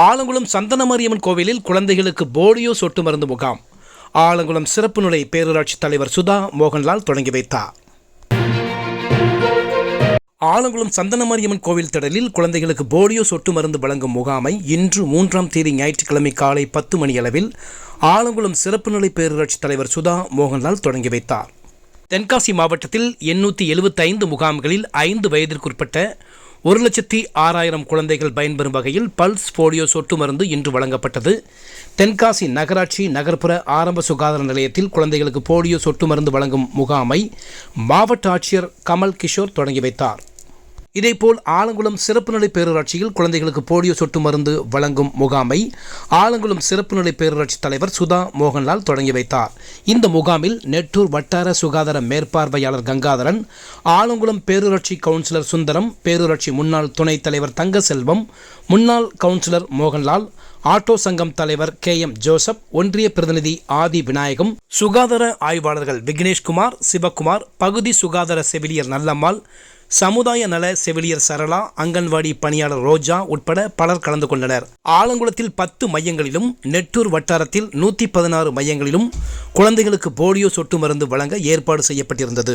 ஆலங்குளம் சந்தனமாரியம்மன் கோவிலில் குழந்தைகளுக்கு போலியோ சொட்டு மருந்து முகாம். ஆலங்குளம் சிறப்பு நிலை பேரூராட்சி தலைவர் சுதா மோகன்லால் தொடங்கி வைத்தார். ஆலங்குளம் சந்தனமாரியம்மன் கோவில் திடலில் குழந்தைகளுக்கு போலியோ சொட்டு மருந்து வழங்கும் முகாமை இன்று மூன்றாம் தேதி ஞாயிற்றுக்கிழமை காலை பத்து மணியளவில் ஆலங்குளம் சிறப்பு நிலை பேரூராட்சி தலைவர் சுதா மோகன்லால் தொடங்கி வைத்தார். தென்காசி மாவட்டத்தில் எண்ணூற்றி எழுபத்தைந்து முகாம்களில் ஐந்து வயதிற்குட்பட்ட ஒரு லட்சத்தி ஆறாயிரம் குழந்தைகள் பயன்பெறும் வகையில் பல்ஸ் போலியோ சொட்டு மருந்து இன்று வழங்கப்பட்டது. தென்காசி நகராட்சி நகர்ப்புற ஆரம்ப சுகாதார நிலையத்தில் குழந்தைகளுக்கு போலியோ சொட்டு மருந்து வழங்கும் முகாமை மாவட்ட ஆட்சியர் கமல் கிஷோர் தொடங்கி வைத்தார். இதேபோல் ஆலங்குளம் சிறப்பு நிலை பேரூராட்சியில் குழந்தைகளுக்கு போலியோ சொட்டு மருந்து வழங்கும் முகாமை ஆலங்குளம் சிறப்பு நிலை பேரூராட்சி தலைவர் சுதா மோகன்லால் தொடங்கி வைத்தார். இந்த முகாமில் நெட்டூர் வட்டார சுகாதார மேற்பார்வையாளர் கங்காதரன் ஆலங்குளம் பேரூராட்சி கவுன்சிலர் சுந்தரம் பேரூராட்சி முன்னாள் துணைத் தலைவர் தங்கசெல்வம் முன்னாள் கவுன்சிலர் மோகன்லால் ஆட்டோ சங்கம் தலைவர் கே எம் ஜோசப் ஒன்றிய பிரதிநிதி ஆதி விநாயகம் சுகாதார ஆய்வாளர்கள் விக்னேஷ்குமார் சிவக்குமார் பகுதி சுகாதார செவிலியர் நல்லம்மாள் சமுதாய நல செவிலியர் சரளா அங்கன்வாடி பணியாளர் ரோஜா உட்பட பலர் கலந்து கொண்டனர். ஆலங்குளத்தில் பத்து மையங்களிலும் நெட்டூர் வட்டாரத்தில் நூற்றி பதினாறு மையங்களிலும் குழந்தைகளுக்கு போலியோ சொட்டு மருந்து வழங்க ஏற்பாடு செய்யப்பட்டிருந்தது.